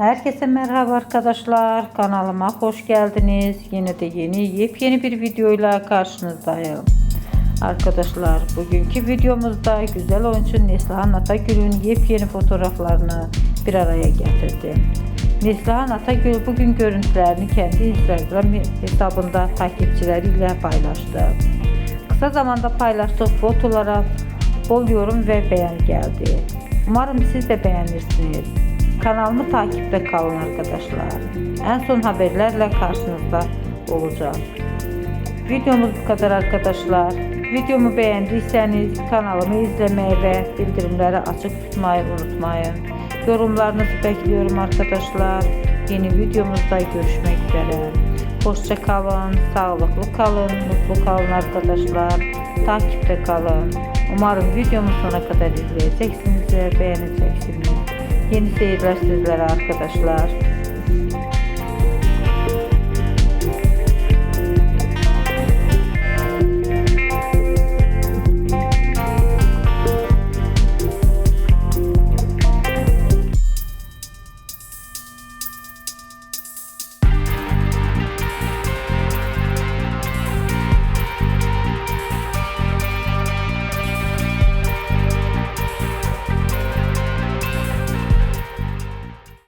Herkese merhaba arkadaşlar. Kanalıma hoş geldiniz. Yine de yeni yepyeni bir videoyla karşınızdayım. Arkadaşlar bugünkü videomuzda güzel oyuncu Neslihan Atagül'ün yepyeni fotoğraflarını bir araya getirdim. Neslihan Atagül bugün görüntülerini kendi Instagram hesabında takipçileriyle paylaştı. Kısa zamanda paylaştığı fotolara bol yorum ve beğeni geldi. Umarım siz de beğenirsiniz. Kanalımı takipte kalın arkadaşlar. En son haberlerle karşınızda olacağım. Videomuz bu kadar arkadaşlar. Videomu beğendiyseniz kanalımı izlemeyi ve bildirimleri açık tutmayı unutmayın. Yorumlarınızı bekliyorum arkadaşlar. Yeni videomuzda görüşmek üzere. Hoşça kalın, sağlıklı kalın, mutlu kalın arkadaşlar. Takipte kalın. Umarım videomu sona kadar izleyeceksiniz ve beğeneceksiniz. Yeni seyirler sizlere arkadaşlar.